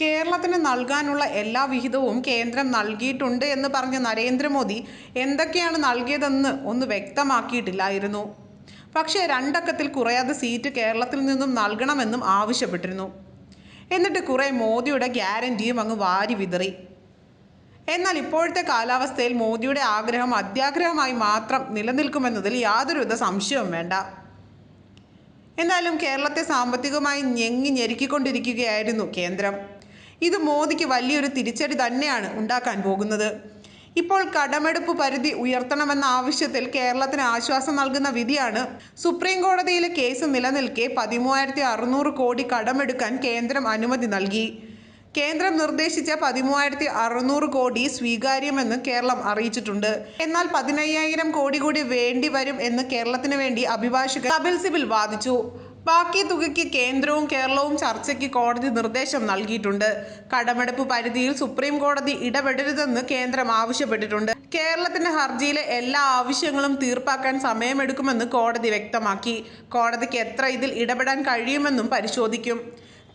കേരളത്തിന് നൽകാനുള്ള എല്ലാ വിഹിതവും കേന്ദ്രം നൽകിയിട്ടുണ്ട് എന്ന് പറഞ്ഞ നരേന്ദ്രമോദി എന്തൊക്കെയാണ് നൽകിയതെന്ന് ഒന്ന് വ്യക്തമാക്കിയിട്ടില്ലായിരുന്നു. പക്ഷേ രണ്ടക്കത്തിൽ കുറയാതെ സീറ്റ് കേരളത്തിൽ നിന്നും നൽകണമെന്നും ആവശ്യപ്പെട്ടിരുന്നു. എന്നിട്ട് കുറേ മോദിയുടെ ഗ്യാരന്റിയും അങ്ങ് വാരി വിതറി. എന്നാൽ ഇപ്പോഴത്തെ കാലാവസ്ഥയിൽ മോദിയുടെ ആഗ്രഹം അത്യാഗ്രഹമായി മാത്രം നിലനിൽക്കുമെന്നതിൽ യാതൊരുവിധ സംശയവും വേണ്ട. എന്നാലും കേരളത്തെ സാമ്പത്തികമായി ഞെങ്ങി ഞെരുക്കിക്കൊണ്ടിരിക്കുകയായിരുന്നു കേന്ദ്രം. ഇത് മോദിക്ക് വലിയൊരു തിരിച്ചടി തന്നെയാണ് ഉണ്ടാക്കാൻ പോകുന്നത്. ഇപ്പോൾ കടമെടുപ്പ് പരിധി ഉയർത്തണമെന്ന ആവശ്യത്തിൽ കേരളത്തിന് ആശ്വാസം നൽകുന്ന വിധിയാണ് സുപ്രീം കോടതിയിലെ കേസ് നിലനിൽക്കെ പതിമൂവായിരത്തി അറുന്നൂറ് കോടി കടമെടുക്കാൻ കേന്ദ്രം അനുമതി നൽകി. കേന്ദ്രം നിർദ്ദേശിച്ച പതിമൂവായിരത്തി അറുന്നൂറ് കോടി സ്വീകാര്യമെന്ന് കേരളം അറിയിച്ചിട്ടുണ്ട്. എന്നാൽ പതിനയ്യായിരം കോടി കൂടി വേണ്ടി വരും എന്ന് കേരളത്തിന് വേണ്ടി അഭിഭാഷകൻ കപിൽ സിബിൽ വാദിച്ചു. ബാക്കി തുകയ്ക്ക് കേന്ദ്രവും കേരളവും ചർച്ചയ്ക്ക് കോടതി നിർദ്ദേശം നൽകിയിട്ടുണ്ട്. കടമെടുപ്പ് പരിധിയിൽ സുപ്രീം കോടതി ഇടപെടരുതെന്ന് കേന്ദ്രം ആവശ്യപ്പെട്ടിട്ടുണ്ട്. കേരളത്തിന്റെ ഹർജിയിലെ എല്ലാ ആവശ്യങ്ങളും തീർപ്പാക്കാൻ സമയമെടുക്കുമെന്ന് കോടതി വ്യക്തമാക്കി. കോടതിക്ക് എത്ര ഇതിൽ ഇടപെടാൻ കഴിയുമെന്നും പരിശോധിക്കും.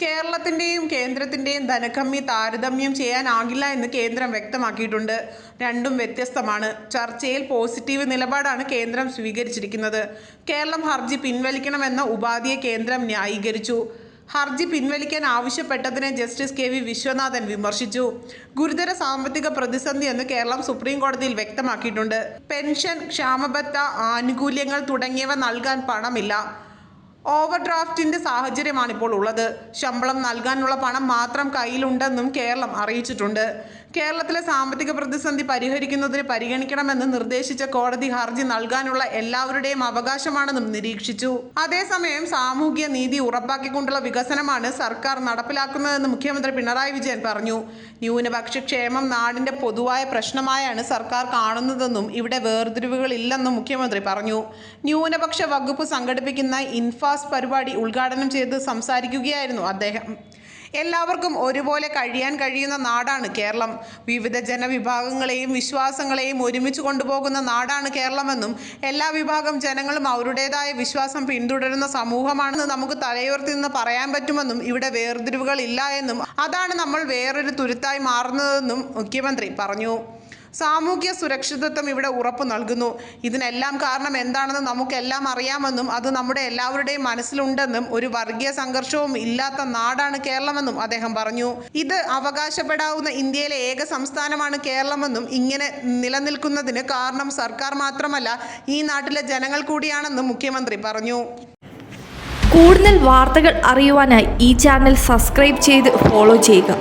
കേരളത്തിന്റെയും കേന്ദ്രത്തിന്റെയും ധനക്കമ്മി താരതമ്യം ചെയ്യാനാകില്ല എന്ന് കേന്ദ്രം വ്യക്തമാക്കിയിട്ടുണ്ട്. രണ്ടും വ്യത്യസ്തമാണ്. ചർച്ചയിൽ പോസിറ്റീവ് നിലപാടാണ് കേന്ദ്രം സ്വീകരിച്ചിരിക്കുന്നത്. കേരളം ഹർജി പിൻവലിക്കണമെന്ന ഉപാധിയെ കേന്ദ്രം ന്യായീകരിച്ചു. ഹർജി പിൻവലിക്കാൻ ആവശ്യപ്പെട്ടതിനെ ജസ്റ്റിസ് കെ വി വിശ്വനാഥൻ വിമർശിച്ചു. ഗുരുതര സാമ്പത്തിക പ്രതിസന്ധി എന്ന് കേരളം സുപ്രീം കോടതിയിൽ വ്യക്തമാക്കിയിട്ടുണ്ട്. പെൻഷൻ ക്ഷാമബത്ത ആനുകൂല്യങ്ങൾ തുടങ്ങിയവ നൽകാൻ പണമില്ല. ഓവർ ഡ്രാഫ്റ്റിന്റെ സാഹചര്യമാണ് ഇപ്പോൾ ഉള്ളത്. ശമ്പളം നൽകാനുള്ള പണം മാത്രം കയ്യിലുണ്ടെന്നും കേരളം അറിയിച്ചിട്ടുണ്ട്. കേരളത്തിലെ സാമ്പത്തിക പ്രതിസന്ധി പരിഹരിക്കുന്നതിന് പരിഗണിക്കണമെന്ന് നിർദ്ദേശിച്ച കോടതി ഹർജി നൽകാനുള്ള എല്ലാവരുടെയും അവകാശമാണെന്നും നിരീക്ഷിച്ചു. അതേസമയം സാമൂഹ്യ നീതി ഉറപ്പാക്കിക്കൊണ്ടുള്ള വികസനമാണ് സർക്കാർ നടപ്പിലാക്കുന്നതെന്ന് മുഖ്യമന്ത്രി പിണറായി വിജയൻ പറഞ്ഞു. ന്യൂനപക്ഷ ക്ഷേമം നാടിന്റെ പൊതുവായ പ്രശ്നമായാണ് സർക്കാർ കാണുന്നതെന്നും ഇവിടെ വേർതിരിവുകളില്ലെന്നും മുഖ്യമന്ത്രി പറഞ്ഞു. ന്യൂനപക്ഷ വകുപ്പ് സംഘടിപ്പിക്കുന്ന ഇൻഫാസ് പരിപാടി ഉദ്ഘാടനം ചെയ്ത് സംസാരിക്കുകയായിരുന്നു അദ്ദേഹം. എല്ലാവർക്കും ഒരുപോലെ കഴിയാൻ കഴിയുന്ന നാടാണ് കേരളം. വിവിധ ജനവിഭാഗങ്ങളെയും വിശ്വാസങ്ങളെയും ഒരുമിച്ച് കൊണ്ടുപോകുന്ന നാടാണ് കേരളമെന്നും എല്ലാ വിഭാഗം ജനങ്ങളും അവരുടേതായ വിശ്വാസം പിന്തുടരുന്ന സമൂഹമാണെന്ന് നമുക്ക് തലയുയർത്തി നിന്ന് പറയാൻ പറ്റുമെന്നും ഇവിടെ വേർതിരിവുകൾ ഇല്ല എന്നും അതാണ് നമ്മൾ വേറൊരു തുരുത്തായി മാറുന്നതെന്നും മുഖ്യമന്ത്രി പറഞ്ഞു. സാമൂഹ്യ സുരക്ഷിതത്വം ഇവിടെ ഉറപ്പ് നൽകുന്നു. ഇതിനെല്ലാം കാരണം എന്താണെന്ന് നമുക്കെല്ലാം അറിയാമെന്നും അത് നമ്മുടെ എല്ലാവരുടെയും മനസ്സിലുണ്ടെന്നും ഒരു വർഗീയ സംഘർഷവും ഇല്ലാത്ത നാടാണ് കേരളമെന്നും അദ്ദേഹം പറഞ്ഞു. ഇത് അവകാശപ്പെടാവുന്ന ഇന്ത്യയിലെ ഏക സംസ്ഥാനമാണ് കേരളമെന്നും ഇങ്ങനെ നിലനിൽക്കുന്നതിന് കാരണം സർക്കാർ മാത്രമല്ല ഈ നാട്ടിലെ ജനങ്ങൾ കൂടിയാണെന്നും മുഖ്യമന്ത്രി പറഞ്ഞു. കൂടുതൽ വാർത്തകൾ അറിയുവാനായി ഈ ചാനൽ സബ്സ്ക്രൈബ് ചെയ്ത് ഫോളോ ചെയ്യുക.